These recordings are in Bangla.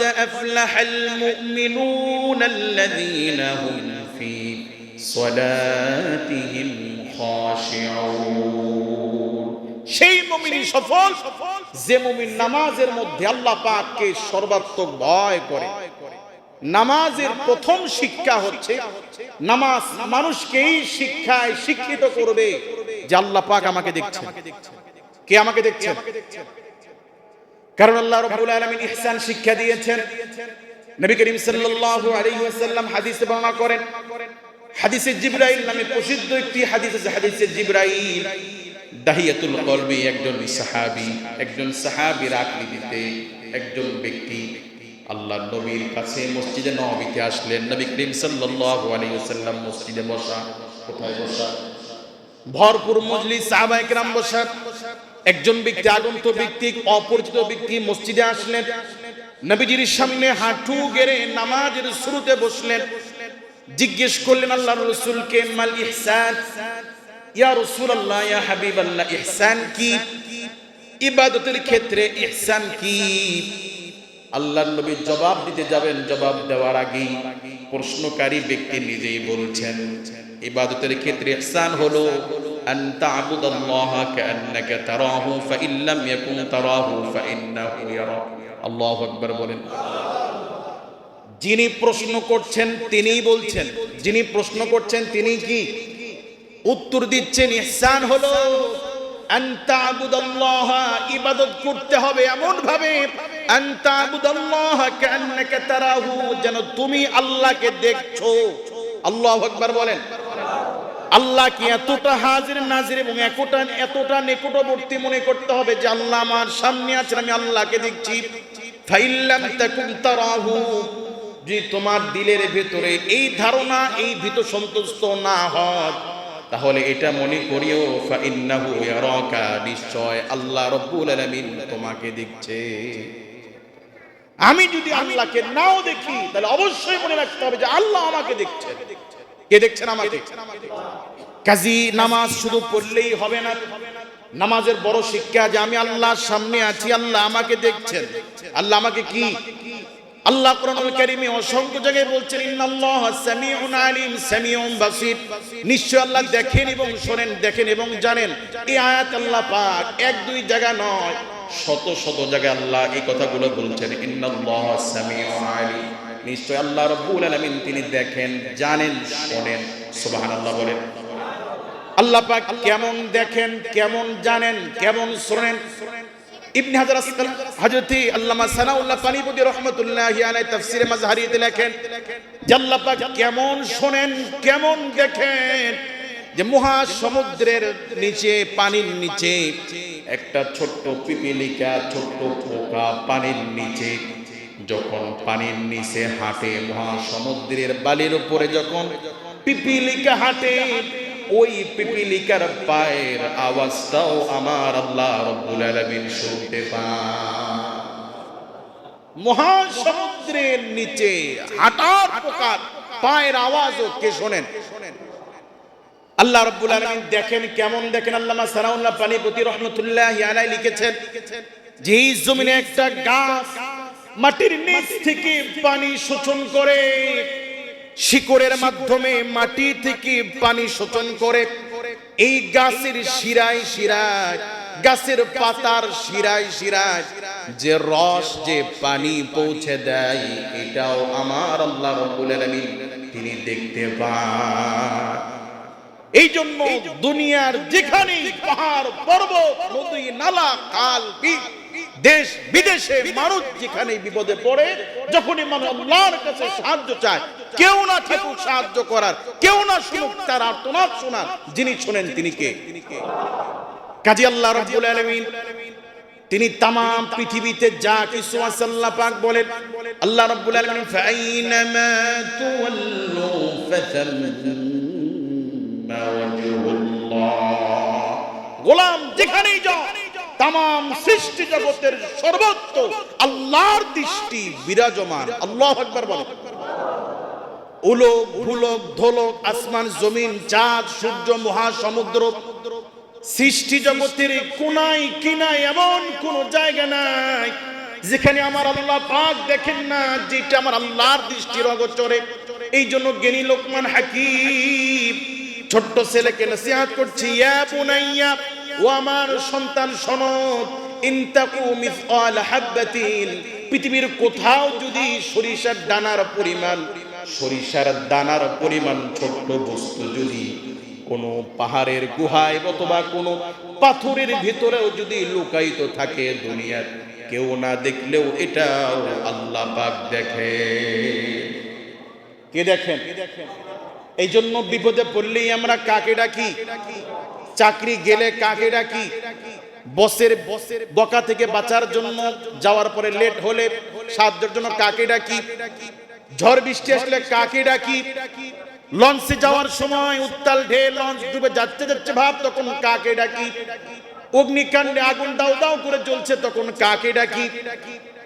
قد أفلح المؤمنون الذين هم في صلاتهم خاشعون সেই মুমিনই সফল যে মুমিন নামাজের মধ্যে আল্লাহ পাককে সর্বাত্মক ভয় করে নামাজের প্রথম শিক্ষা হচ্ছে নামাজ মানুষকে এই শিক্ষায় শিক্ষিত করবে যে আল্লাহ পাক আমাকে দেখছেন কে আমাকে দেখছেন কারণ আল্লাহ রাব্বুল আলামিন ইহসান শিক্ষা দিয়েছেন। নবী করিম সাল্লাল্লাহু আলাইহি ওয়াসাল্লাম হাদিসে বর্ণনা করেন। হাদিসে জিবরাইল নামে প্রসিদ্ধ একটি হাদিস আছে, হাদিসে জিবরাইল, দাহিয়াতুল কলবি একজন সাহাবী, একজন সাহাবীর আকৃতিতে একজন ব্যক্তি আল্লাহ নবীর কাছে মসজিদে নববীতে আসলেন। নবী করিম সাল্লাল্লাহু আলাইহি ওয়াসাল্লাম মসজিদে বসা, কোথায় বসা? ভরপুর মজলিস সাহাবায়ে কেরাম বসা। একজন ব্যক্তি আগন্ত ব্যক্তি, অপরিচিত ব্যক্তি মসজিদে আসলেন। নবীজির সামনে হাঁটু গেড়ে নামাজের শুরুতে বসলেন। জিজ্ঞেস করলেন আল্লাহ রসুলকে মাল ইহসান? ইয়া রাসূলুল্লাহ, ইয়া হাবিবাল্লাহ, ইহসান কি? ইবাদতের ক্ষেত্রে ইহসান কি? আল্লাহর নবী জবাব দিতে যাবেন, জবাব দেওয়ার আগেই প্রশ্নকারী ব্যক্তি নিজেই বলছেন, ইবাদতের ক্ষেত্রে ইহসান হলো আন তা'বুদাল্লাহা কাআন্নাকা তারাহু ফাইন লাম ইয়াকুন তারাহু ফাইন্নাহু ইয়ারাক আল্লাহু আকবার বলেন যিনি প্রশ্ন করছেন তিনিই বলছেন। যিনি প্রশ্ন করছেন তিনি কি? উত্তর দিচ্ছেন, ইহসান হলো ইবাদত করতে হবে এমন ভাবে যেন তুমি আল্লাহকে দেখছ। আল্লাহু আকবার বলেন। আল্লাহ কি এতটা হাজির, নাজির এবং এতটা এতটা নিকটবর্তী মনে করতে হবে যে আল্লাহ আমার সামনে আছেন, আমি আল্লাহকে দেখছি। ফাইল্লাম তাকুম তারাহু। যে তোমার দিলের ভেতরে এই ধারণা, এই ভীত সন্তুষ্ট না হয়, তাহলে এটা মনে করিও ফাইন্নাহু ইয়ারাকা, নিশ্চয় আল্লাহ রব্বুল আলামিন তোমাকে দেখছে। আমি যদি আল্লাহকে নাও দেখি, তাহলে অবশ্যই মনে রাখতে হবে যে আল্লাহ আমাকে দেখছেন। কে দেখছেন আমাকে? কাজী, নামাজ শুধু পড়লেই হবে না। নামাজের বড় শিক্ষা যে আমি আল্লাহর সামনে আছি, আল্লাহ আমাকে দেখছেন। আল্লাহ আমাকে কি? আল্লাহ কোরআনুল কারীমে অসংখ্য জায়গায় বলছেন, ইন্নাল্লাহ সামিউন আলিম, সামিউন বাসির। নিশ্চয় আল্লাহ দেখেন এবং শোনেন, দেখেন এবং জানেন। এই আয়াত আল্লাহ পাক এক দুই জায়গা নয়, শত শত জায়গায় আল্লাহ এই কথাগুলো বলছেন, ইন্নাল্লাহ সামিউন আলিম। নিশ্চয় আল্লাহ রব্বুল আলামিন তিনি দেখেন, জানেন, শোনেন। সুবহানাল্লাহ বলেন। আল্লাহ পাক কেমন দেখেন, কেমন জানেন, কেমন শোনেন? ইবনে হাজার হযরতি আল্লামা সানাউল্লাহ পানিপতি রাহমাতুল্লাহি আলাইহি তাফসীরে মাজহারিতে লেখেন যে আল্লাহ পাক কেমন শোনেন, কেমন দেখেন? যে মহা সমুদ্রের নিচে, পানির নিচে, একটা ছোট্ট পিপিলিকা, ছোট্ট পোকা পানির নিচে, যখন পানির নিচে হাঁটে মহাসমুদ্রের বালির উপরে যখন পিপিলিকা হাঁটে ওই পিপিলিকার পায়ের আওয়াজটাও আমার আল্লাহ রব্বুল আলামিন শুনতে পায় মহাসমুদ্রের নিচে হাঁটার প্রকার পায়ের আওয়াজও কে শোনেন? আল্লাহ রাব্বুল আলামিন দেখেন, কেমন দেখেন আল্লামা সারাউল্লাহ পানিপতি রহমতুল্লাহ আলাই লিখেছেন যে জমিনে একটা গাছ মাটির নিচ থেকে পানি শোষণ করে শিকড়ের মাধ্যমে মাটি থেকে পানি শোষণ করে। এই গাছের শিরায় শিরায়, গাছের পাতার শিরায় শিরায় যে রস, যে পানি পৌঁছে দেয়, এটাও আমার আল্লাহ রব্বুল আলামিন তিনি দেখতে পান। এই জন্য দুনিয়ার যেখানে পাহাড়, পর্বত, নদী, নালা, খাল, বিল দেশ বিদেশে মানুষ যেখানে বিপদে পড়ে যখনই মানুষ আল্লাহর কাছে সাহায্য চায় কেউ না থাকুক সাহায্য করার কেউ না শুনুক তার আর্তনাদ শোনার যিনি শোনেন তিনি কে? কাজী আল্লাহ রাব্বুল আলামিন তিনি তাম পৃথিবীতে যা কিছু আছে আল্লাহ পাক বলেন আল্লাহ রাব্বুল আলামিন ফাইনামা তুওয়াল্লু ওয়াজহুল্লাহ গোলাম যেখানেই যাও তাম সৃষ্টি জগতের সর্বত্র আল্লাহর দৃষ্টি বিরাজমান। আল্লাহ আকবার বলেন উলোক, ভুলোক, ধোলক, আসমান, জমিন, চাঁদ, সূর্য মহাসমুদ্র সৃষ্টি জগতের কোনায় কিনায় এমন কোন জায়গা নাই যেখানে আমার আল্লাহ পাক দেখেন না, যেটা আমার আল্লাহর দৃষ্টির অগোচরে। এই জন্য জ্ঞানী লোকমান হাকিম, ছোট্ট ছেলেকে নসিহাত করছি, ইয়া বুনাইয়া ও আমার সন্তান সনদ পৃথিবীর কোথাও যদি সরিষার দানার পরিমাণ, সরিষার দানার পরিমাণ ছোট্ট বস্তু যদি কোনো পাহাড়ের গুহায় অথবা কোনো পাথরের ভিতরেও যদি লুকায়িত থাকে দুনিয়ার, কেউ না দেখলেও এটাও আল্লাহ পাক দেখে। কে দেখেন? এই জন্য বিপদে পড়লেই আমরা কাকে ডাকি? চাকরি গেলে কাকে ডাকি? বসের বসের বকা থেকে বাঁচার জন্য যাওয়ার পরে লেট হলে সাহায্যের জন্য কাকে ডাকি? ঝড় বৃষ্টি আসলে কাকে ডাকি? লঞ্চে যাওয়ার সময় উত্তাল ঢে লঞ্চ ডুবে যাচ্ছে যাচ্ছে ভাব তখন কাকে ডাকি? অগ্নিকাণ্ডে আগুন দাও দাও করে জ্বলছে তখন কাকে ডাকি?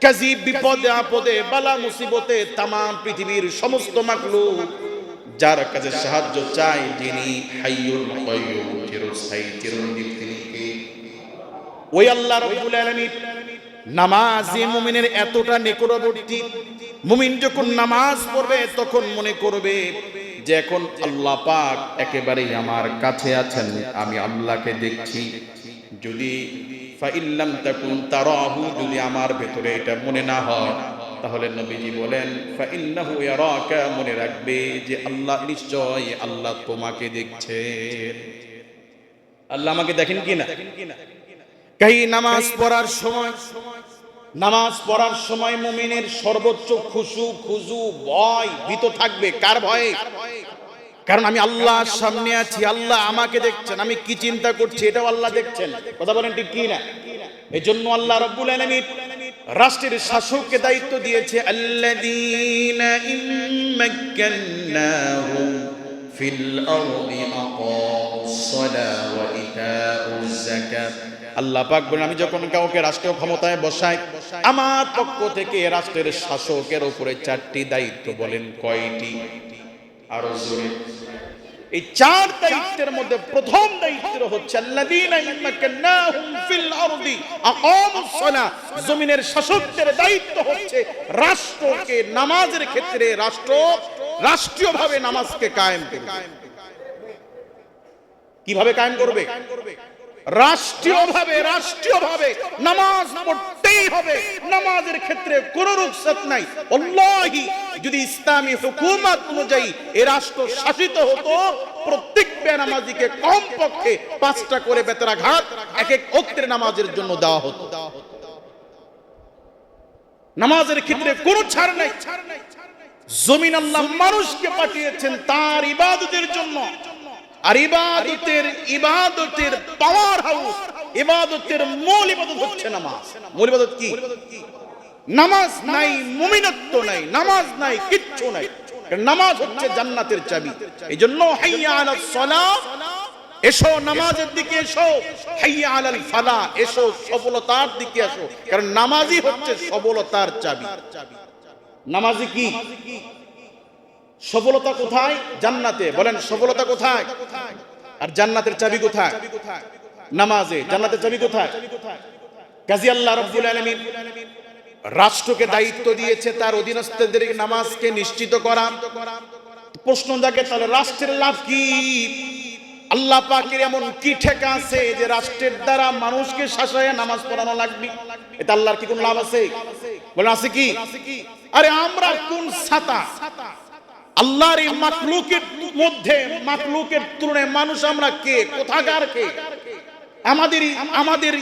কাজী বিপদে আপদে বালা মুসিবতে তামাম পৃথিবীর সমস্ত মাকলুক যার কাছে সাহায্য চাই যিনি হাইয়ুল কাইয়ুম। চিরস্থায়ী চিরঞ্জীব তিনি ওই আল্লাহ রব্বুল আলামিন নামাজে মুমিনের এতটা নিকটবর্তী মুমিন যখন নামাজ পড়বে তখন মনে করবে যে এখন আল্লাহ পাক একেবারেই আমার কাছে আছেন, আমি আল্লাহকে দেখছি। যদি ফাইল্লাম তাকুন তারাহু, যদি আমার ভেতরে এটা মনে না হয়, তাহলে নবীজি বলেন ফাইন্নাহু ইয়ারাকা, মনে রাখবে যে আল্লাহ নিশ্চয় আল্লাহ তোমাকে দেখছেন আল্লাহ আমাকে দেখেন কি না? কাহি নামাজ পড়ার সময় নামাজ পড়ার সময় মুমিনের সর্বোচ্চ খুশু খুজু ভয় ভীত থাকবে। কার ভয়ে? কারণ আমি আল্লাহর সামনে আছি আল্লাহ আমাকে দেখছেন আমি কি চিন্তা করছি এটাও আল্লাহ দেখছেন। কথা বলেন ঠিক কি না? এই জন্য আল্লাহ রব্বুল আলামিন রাষ্ট্রের শাসককে দায়িত্ব দিয়েছে আল্লাযীনা আরদি আকামুস সালাহ ওয়া ইতাউজ যাকাত। আল্লাহ পাক বলেন, আমি যখন কাউকে রাষ্ট্রীয় ক্ষমতায় বসাই, আমার পক্ষ থেকে রাষ্ট্রের শাসকের উপরে চারটি দায়িত্ব বলেন, কয়টি? আরও জোরে। এই চার দায়িত্বের মধ্যে প্রথম দায়িত্ব হচ্ছে, আল্লাযীনা ইম্মাকান্নাহুম ফিল আরদি আকামুস সালাহ জমিনের শাসকদের দায়িত্ব হচ্ছে রাষ্ট্রকে নামাজের ক্ষেত্রে রাষ্ট্র রাষ্ট্রীয়ভাবে নামাজকে কায়েম করবে। কীভাবে কায়েম করবে? রাষ্ট্রীয়ভাবে রাষ্ট্রীয়ভাবে নামাজ পড়তেই হবে। নামাজের ক্ষেত্রে কোনো নাই। যদি ইসলামী হুকুমত অনুযায়ী এ রাষ্ট্র শাসিত হতো, প্রত্যেক বেনামাজিকে কমপক্ষে পাঁচটা করে বেতরাঘাত এক এক অক্তের নামাজের জন্য দেওয়া হতো। নামাজের ক্ষেত্রে কোনো ছাড় নাই। জমিন আল্লাহ মানুষকে পাঠিয়েছেন তার ইবাদতের জন্য। আর ইবাদতের ইবাদতের পাওয়ার হাউস ইবাদতের মূল ইবাদত হচ্ছে নামাজ। মূল ইবাদত কি? নামাজ নাই, মুমিনত্ব নাই, নামাজ নাই, কিচ্ছু নাই। নামাজ হচ্ছে জান্নাতের চাবি। এই জন্য এসো নামাজের দিকে এসো। হাইয়া ফালা, এসো সফলতার দিকে এসো কারণ নামাজই হচ্ছে সফলতার চাবি। নামাজি কি? সফলতা কোথায়? জান্নাতে। বলেন, সফলতা কোথায়? আর জান্নাতের চাবি কোথায়? নামাজে। জান্নাতের চাবি কোথায়? কাজী আল্লাহ রব্বুল আলামিন রাষ্ট্রকে দায়িত্ব দিয়েছে তার অধীনস্থদের নামাজকে নিশ্চিত করা। প্রশ্ন জাগে, তাহলে রাষ্ট্রের লাভ কি? আল্লাহ পাকের এমন কি ঠেকা আছে যে রাষ্ট্রের দ্বারা মানুষকে শাসায় নামাজ পড়ানো লাগবে? এটা আল্লাহর কি কোন লাভ আছে? বলেন, আছে কি? আরে আমরা কোন ছাতা? আল্লাহর এই মাকলুকের মধ্যে মাকলুকের তুলনায় মানুষ আমরা কে? কোথাকার কে? আমাদের আমাদের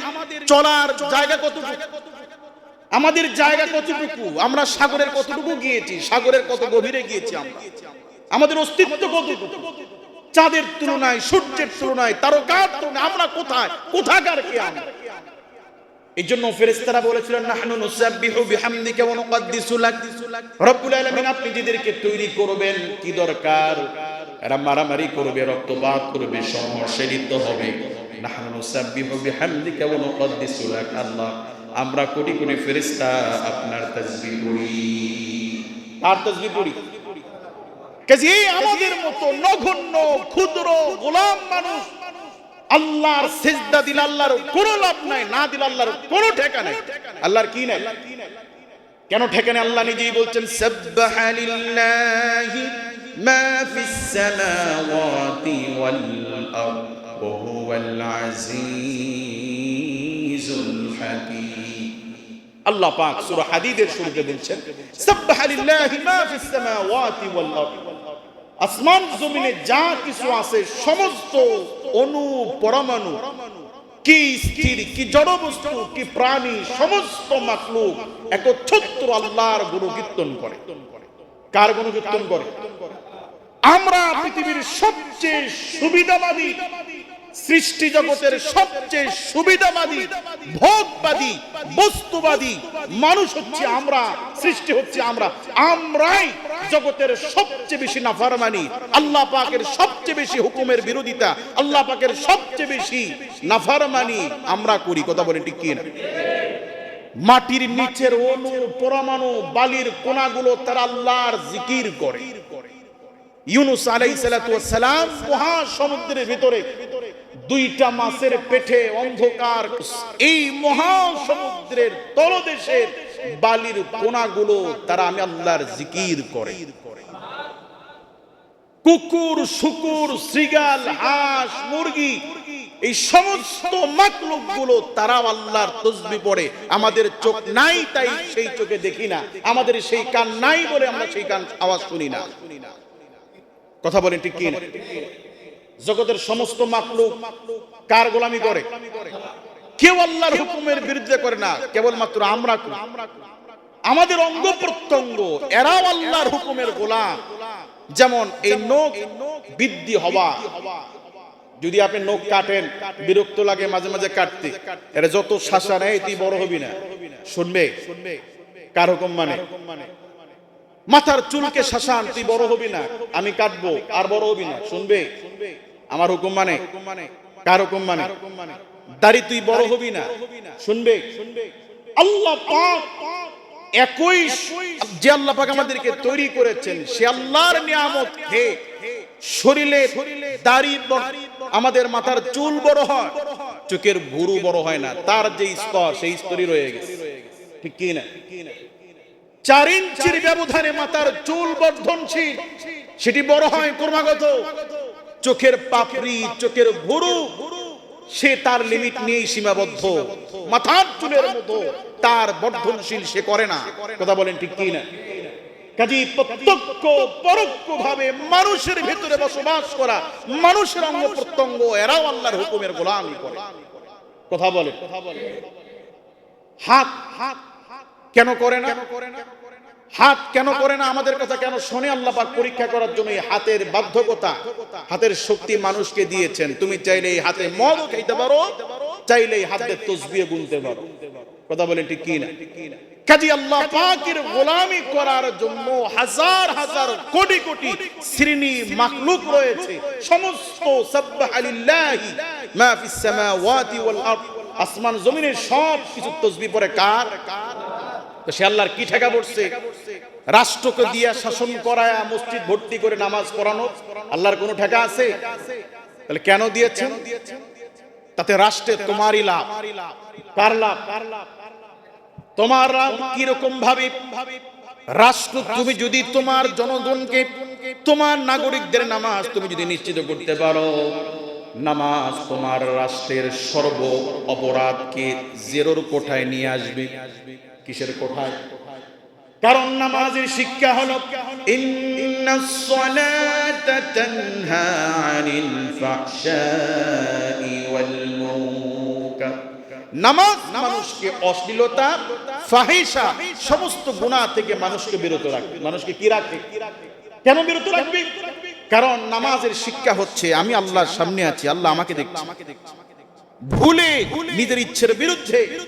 চলার জায়গা কতটুকু? আমাদের জায়গা কতটুকু? আমরা সাগরের কতটুকু গিয়েছি? সাগরের কত গভীরে গিয়েছি আমরা? আমাদের অস্তিত্ব কতটুকু? চাঁদের তুলনায়, সূর্যের তুলনায়, তারকার তুলনায় আমরা কোথায়? কোথাকার কে আমরা? এই জন্য ফেরেশতারা বলেছিলেন নাহনু নুসাব্বিহু রব্বুল আপনি তৈরি করবেন, কি দরকার? এরা মারামারি করবে, রক্তপাত করবে হবে। নাহনু নুসাব্বিহু আল্লাহ, আমরা কোটি কোটি ফেরেশতা আপনার তাসবিহ করি আর তাসবিহ করি কাজে আমাদের মতো নগণ্য ক্ষুদ্র, গোলাম মানুষ আল্লাহর সেজদা দিল আল্লাহর কোনো লাভ নাই, না দিল আল্লাহর কোনো ঠেকা নাই। আল্লাহর কি নাই? কেন ঠেকা নাই? আল্লাহ নিজেই বলছেন, সাব্বাহা মা ফিস সামাওয়াতি ওয়াল আরদ, ওয়া হুয়াল আজিজুল আল্লাহ পাক সূরা হাদিদের শুরুতে বলছেন, সাব্বাহা লিল্লাহি মা ফিস সামাওয়াতি ওয়াল আরদ। আসমান জমিনে যা কিছু আছে, সমস্ত অনু পরমাণু, কি স্থির, কি জড় বস্তু কি প্রাণী, সমস্ত মাখলুক একচ্ছত্র আল্লাহর গুণকীর্তন করে। কার গুণকীর্তন করে? আমরা পৃথিবীর সবচেয়ে সুবিধাবাদী সৃষ্টি জগতের সবচেয়ে সুবিধাবাদী ভোগবাদী বস্তুবাদী মানুষ হচ্ছে আমরা সৃষ্টি হচ্ছে আমরা। আমরাই জগতের সবচেয়ে বেশি নাফারমানি আল্লাহ পাকের সবচেয়ে বেশি হুকুমের বিরোধিতা আল্লাহ পাকের সবচেয়ে বেশি নাফারমানি আমরা করি। কথা বলেন ঠিক কি না মাটির নিচের অনু পরমাণু বালির কোনাগুলো তারা আল্লাহর জিকির করে। ইউনুস আলাইহিস সালাতু সালাম মহা সমুদ্রের ভিতরে দুইটা মাছের পেটে অন্ধকার। এই মহা সমুদ্রের তলদেশের বালির কোনাগুলো তারা আমি আল্লাহর জিকির করে। কুকুর, শুকুর শ্রীগাল হাঁস, মুরগি, এই সমস্ত মাকলুকগুলো তারা আল্লাহর তসবি পড়ে। আমাদের চোখ নাই তাই সেই চোখে দেখি না। আমাদের সেই কান নাই বলে আমরা সেই কান আওয়াজ শুনি না। কথা বলেন ঠিক কি না? জগতের সমস্ত মাকলুক কার গোলামি করে? কেউ আল্লাহর হুকুমের বিরুদ্ধে করে না, কেবলমাত্র আমরা। আমাদের অঙ্গ প্রত্যঙ্গ, এরাও আল্লাহর হুকুমের গোলাম। যেমন এই নখ বৃদ্ধি হওয়া। যদি আপনি নখ কাটেন, বিরক্ত লাগে মাঝে মাঝে কাটতে। এরা যত শাসা নেয় তুই বড় হবি না। শুনবে? কার হুকুম মানে? মাথার চুলকে শাসান তুই বড় হবি না। আমি কাটবো, আর বড় হবি না। শুনবে? আমার হুকুম মানে? কার হুকুম মানে? দাড়ি তুই বড় হবি না? শুনবে? আল্লাহ পাক একই যে আল্লাহ পাক আমাদেরকে তৈরি করেছেন সে আল্লাহর নিয়ামত হে শরীরে দাড়ি আমাদের মাথার চুল বড় হয় চোখের ভুরু বড় হয় না তার যে স্তর সেই স্তরই রয়ে গেছে। ঠিক কি না? চার ইঞ্চির ব্যবধানে মাথার চুল বর্ধনশীল সেটি বড় হয় ক্রমাগত। চোখের পাপড়ি চোখের ভুরু সে তার লিমিট নিয়েই সীমাবদ্ধ। মাথার চুলের মতো তার বর্ধনশীল সে করে না। কথা বলেন ঠিক কি না কাজী প্রত্যক্ষ পরোক্ষ ভাবে মানুষের ভিতরে বসবাস করা মানুষের অঙ্গ প্রত্যঙ্গ এরাও আল্লাহর হুকুমের গোলামি করে। কথা বলে কথা বলে হাত হাত কেন করে না? হাত কেন করে না আমাদের কথা কেন শোনে আল্লাহ পাক পরীক্ষা করার জন্য এই হাতের বাধ্যকতা, হাতের শক্তি মানুষকে দিয়েছেন। তুমি চাইলে এই হাতে মদ খাইতে পারো, চাইলে এই হাতে তসবিয়ে গুনতে পারো। কথা বলেন ঠিক কি না কাজী আল্লাহ পাকের গোলামি করার জন্য হাজার হাজার কোটি কোটি শ্রেণি মাখলুক রয়েছে। সমস্ত সাব্বাহা মা ফিস সামাওয়াতি ওয়াল আরদ। আসমান জমিনের সব কিছু তসবি পরে কার? তো সে আল্লাহর কি ঠেকা পড়ছে? রাষ্ট্রকে দিয়া শাসন করায় মসজিদ ভর্তি করে নামাজ পড়ানো, আল্লাহর কোনো ঠেকা আছে? তাহলে কেন দিয়েছেন? তাতে রাষ্ট্রে তোমারই লাভ। কার লাভ? তোমার লাভ কীরকম ভাবে? রাষ্ট্র, তুমি যদি তোমার জনগণকে, তোমার নাগরিকদের নামাজ তুমি যদি নিশ্চিত করতে পারো, নামাজ তোমার রাষ্ট্রের সর্ব অপরাধকে জেরোর কোঠায় নিয়ে আসবে। কিসের কোঠায়? কারণ নামাজের শিক্ষা হলো নামাজ মানুষকে অশ্লীলতা সমস্ত থেকে মানুষকে বিরত রাখবে। মানুষকে কি রাখবে? কেন বিরত রাখবে? কারণ নামাজের শিক্ষা হচ্ছে, আমি আল্লাহর সামনে আছি, আল্লাহ আমাকে দেখছে। ভুলে নিজের ইচ্ছের বিরুদ্ধে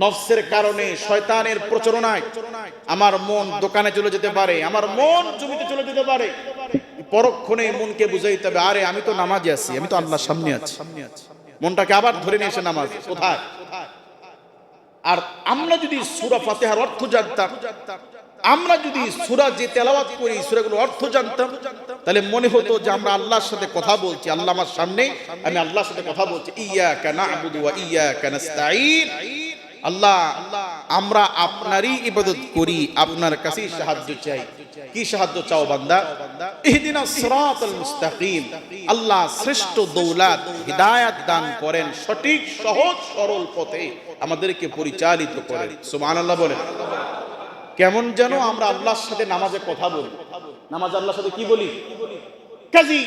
নফসের কারণে শয়তানের প্রচরণায় আমার মন দোকানে চলে যেতে পারে, আমার মন জমিতে চলে যেতে পারে। পরক্ষণে মনকে বুঝাইতে হবে, আরে আমি তো নামাজে আছি, আমি তো আল্লাহর সামনে আছি। মনটাকে আবার ধরে নিয়ে এসে নামাজ, কোথায়? আর আমরা যদি সুরা ফাতেহার অর্থ জানতাম, আমরা যদি সুরা যে তেলাওয়াত করি সুরাগুলো অর্থ জানতাম, তাহলে মনে হতো যে আমরা আল্লাহর সাথে কথা বলছি, আল্লাহ আমার সামনে, আমি আল্লাহর সাথে কথা বলছি। ইয়া কানা আবুদু ইয়া কানাস্তাইন আল্লাহ, আমরা আপনারই ইবাদত করি, আপনার কাছেই সাহায্য চাই। কি সাহায্য চাও বান্দা? ইহদিনা সিরাতাল মুস্তাকিম। আল্লাহ শ্রেষ্ঠ দৌলাত, হিদায়াত দান করেন সঠিক, সহজ, সরল পথে আমাদেরকে পরিচালিত করেন। সুবহানাল্লাহ বলেন। কেমন যেন আমরা আল্লাহর সাথে নামাজে কথা বলি। নামাজ আল্লাহর সাথে কি বলি? কাজী,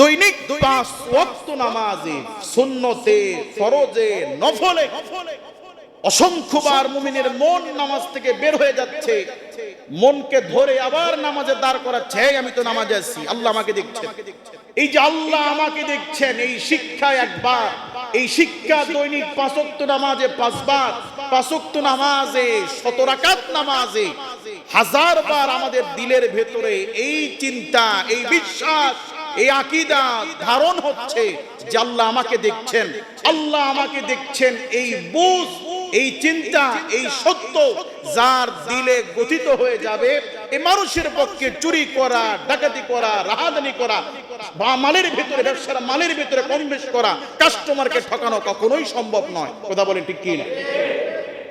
দৈনিক পাঁচ ওয়াক্ত নামাজে, সুন্নতে, ফরজে, নফলে অসংখ্যবার মুমিনের মন নামাজ থেকে বের হয়ে যাচ্ছে। মনকে ধরে আবার নামাজে দাঁড় করাচ্ছে "এই, আমি তো নামাজে আছি আল্লাহ আমাকে দেখছেন। এই যে আল্লাহ আমাকে দেখছেন এই শিক্ষা একবার এই শিক্ষা দৈনিক পাঁচক্ত নামাজে পাঁচবার পাঁচক্ত নামাজে শত রাকাত নামাজে হাজার বার আমাদের দিলের ভেতরে এই চিন্তা এই বিশ্বাস এই আকিদা ধারণ হচ্ছে যে আল্লাহ আমাকে দেখছেন আল্লাহ আমাকে দেখছেন এই বুঝ এই চিন্তা এই সত্য যার দিলে গঠিত হয়ে যাবে এই মানুষের পক্ষে চুরি করা ডাকাতি করা রাহাদানি করা বা মালের ভিতরে ব্যবসার মালের ভিতরে কম বেশ করা কাস্টমারকে ঠকানো কখনোই সম্ভব নয়। কথা বলেন ঠিক কি না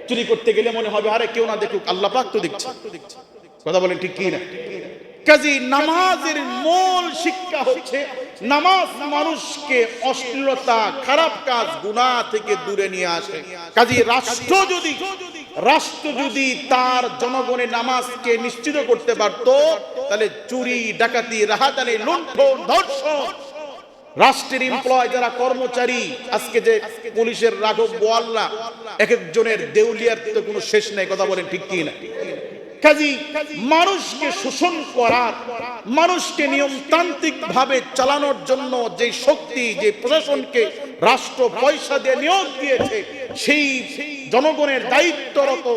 চুরি করতে গেলে মনে হবে আরে কেউ না দেখুক আল্লাহ পাক তো দেখছে। কথা বলেন ঠিক কি না কাজী নামাজের মূল শিক্ষা হচ্ছে নামাজ মানুষকে অশ্লীলতা, খারাপ কাজ, গুনাহ থেকে দূরে নিয়ে আসে। কাজী রাষ্ট্র যদি রাষ্ট্র যদি তার জনগণের নামাজকে নিশ্চিত করতে পারত, তাহলে চুরি, ডাকাতি রাহাতানি লুণ্ঠন, ধর্ষণ, রাষ্ট্রের এমপ্লয় যারা কর্মচারী, আজকে যে পুলিশের রাঘব বোয়াল্লা এক একজনের দেউলিয়ার তো কোনো শেষ নেই, কথা বলেন ঠিক কি না কাজী, মানুষকে শোষণ করার মানুষকে নিয়মতান্ত্রিক ভাবে চালানোর জন্য যে শক্তি, যে প্রশাসনকে রাষ্ট্র পয়সা দিয়ে নিয়োগ দিয়েছে, সেই জনগণের দায়িত্বরত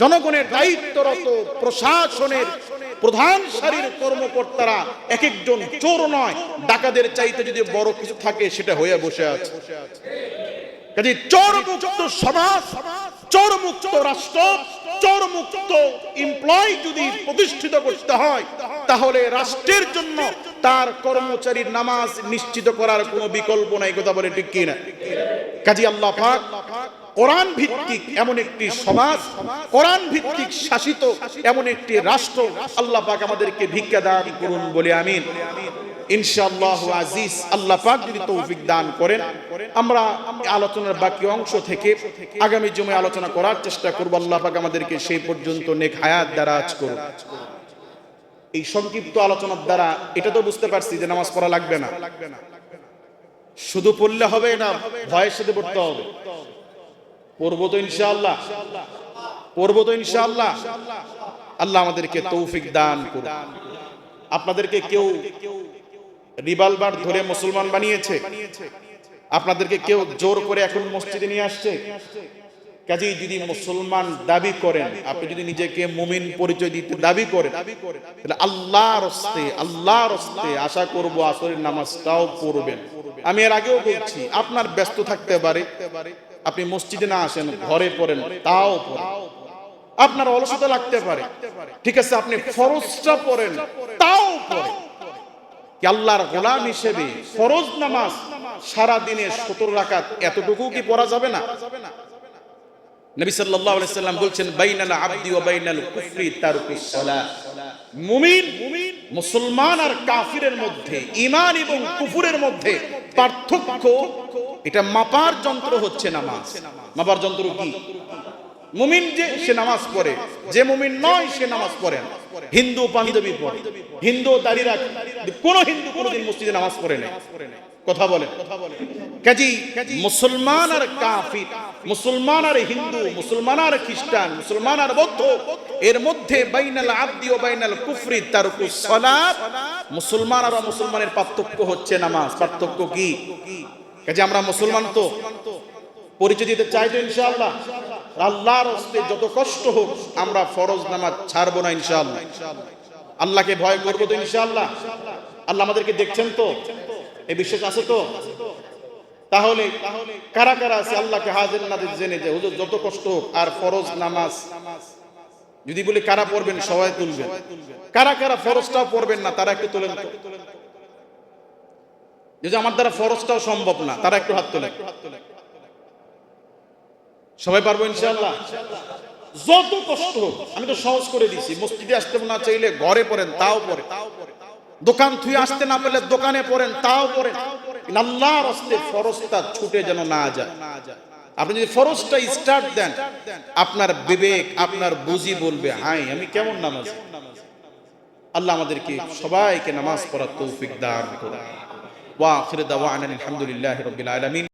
জনগণের দায়িত্বরত প্রশাসনের প্রধান সারির কর্মকর্তারা এক একজন চোর নয় ডাকাদের চাইতে যদি বড় কিছু থাকে, সেটা হয়ে বসে আছে। কাজে চোর মুক্ত সমাজ চোর মুক্ত রাষ্ট্র চোর মুক্ত এমপ্লয় যদি প্রতিষ্ঠিত করতে হয়, তাহলে রাষ্ট্রের জন্য তার কর্মচারীর নামাজ নিশ্চিত করার কোনো বিকল্প নাই, কথা বলে ঠিক কিনা? কাজী আল্লাহ পাক কোরআন ভিত্তিক এমন একটি সমাজ, কোরআন ভিত্তিক শাসিত এমন একটি রাষ্ট্র আল্লাহ পাক আমাদেরকে ভিক্ষা দান করুন বলে, আমিন। ইনশাআল্লাহ আজিজ, আল্লাহ পাক যদি তৌফিক দান করেন, আমরা আলোচনার বাকি অংশ থেকে আগামী জমে আলোচনা করার চেষ্টা করব। আল্লাহ পাক আমাদেরকে সেই পর্যন্ত নেক হায়াত করুন। এই সংক্ষিপ্ত আলোচনার দ্বারা এটা তো বুঝতে পারছি যে নামাজ পড়া লাগবে না। শুধু পড়লে হবে না ভয়ের সাথে পড়তে হবে। পড়ব তো ইনশাআল্লাহ। পড়ব তো ইনশাআল্লাহ। আল্লাহ আমাদেরকে তৌফিক দান করুন আপনাদেরকে কেউ রিভলভার ধরে মুসলমান বানিয়েছে। আপনাদেরকে কেউ জোর করে এখন মসজিদে নিয়ে আসছে? কাজেই যদি মুসলমান দাবি করেন, আপনি যদি নিজেকে মুমিন পরিচয় দিতে দাবি করেন, তাহলে আল্লাহর হস্তে আল্লাহর হস্তে আশা করব আসরের নামাজটাও পড়বেন। আমি এর আগেও বলছি, আপনার ব্যস্ত থাকতে পারে। আপনি মসজিদে না আসেন, ঘরে পড়েন, তাও পড়েন। আপনার অলসতা লাগতে পারে। ঠিক আছে, আপনি ফরজটা পড়েন, তাও পড়েন। আল্লাহর গোলাম হিসেবে ফরজ নামাজ সারা দিনে সতেরো রাকাত এতটুকু কি পড়া যাবে না? নবী সাল্লাল্লাহু আলাইহি সাল্লাম বলছেন, বাইনাল আবদি ওয়া বাইনাল কুফরি সালাহ। মুমিন, মুসলমান আর কাফিরের মধ্যে, ঈমান এবং কুফরের মধ্যে পার্থক্য, এটা মাপার যন্ত্র হচ্ছে নামাজ। মাপার যন্ত্র কি? মুমিন যে, সে নামাজ পড়ে। যে মুমিন নয়, সে নামাজ পড়ে না। হিন্দু পাঞ্জাবি পড়ে। হিন্দু দাঁড়িয়ে রাখে কোন হিন্দু কোনদিন মসজিদে নামাজ পড়ে না কথা বলে কাজী মুসলমান আর কাফির মুসলমান আর হিন্দু মুসলমান আর খ্রিস্টান মুসলমান আর বৌদ্ধ এর মধ্যে বাইনাল আব্দি ও বাইনাল কুফরি তারকু সালাত মুসলমান আর মুসলমানের পার্থক্য হচ্ছে নামাজ। পার্থক্য কি? কাজে আমরা মুসলমান তো। পরিচয় দিতে চাই তো ইনশাআল্লাহ। আল্লাহর হস্তে যত কষ্ট হোক, আমরা ফরজ নামাজ ছাড়বো না ইনশাআল্লাহ। আল্লাহকে ভয় করব তো ইনশাআল্লাহ। আল্লাহ আমাদেরকে দেখছেন তো? এই বিশ্বাস আছে তো? তাহলে কারা কারা আছে আল্লাহকে হাজির নাজির জেনে যে হুজুর, যত কষ্ট হোক, আর ফরজ নামাজ। যদি বলি কারা পড়বেন, সবাই তুলবেন। কারা কারা ফরজটাও পড়বেন না, তারা একটু তোলেন যদি আমার দ্বারা ফরজটাও সম্ভব না, তারা একটু হাত তোলেন। সবাই পারব ইনশাআল্লাহ? যত কষ্ট হোক, আমি তো সহজ করে দিছি। মসজিদে আসতে না চাইলে ঘরে পড়েন, তাও পড়ে। দোকান থুয়ে আসতে না পারলে দোকানে পড়েন, তাও হস্তে ফরজটা ছুটে যেন না যায়। আপনি যদি ফরজটা স্টার্ট দেন, আপনার বিবেক, আপনার বুঝি বলবে, হাই, আমি কেমন নামাজ? আল্লাহ আমাদেরকে সবাইকে নামাজ পড়ার তৌফিক দান করুন। ওয়া আখির দাওয়ানা রাব্বিল আলামিন।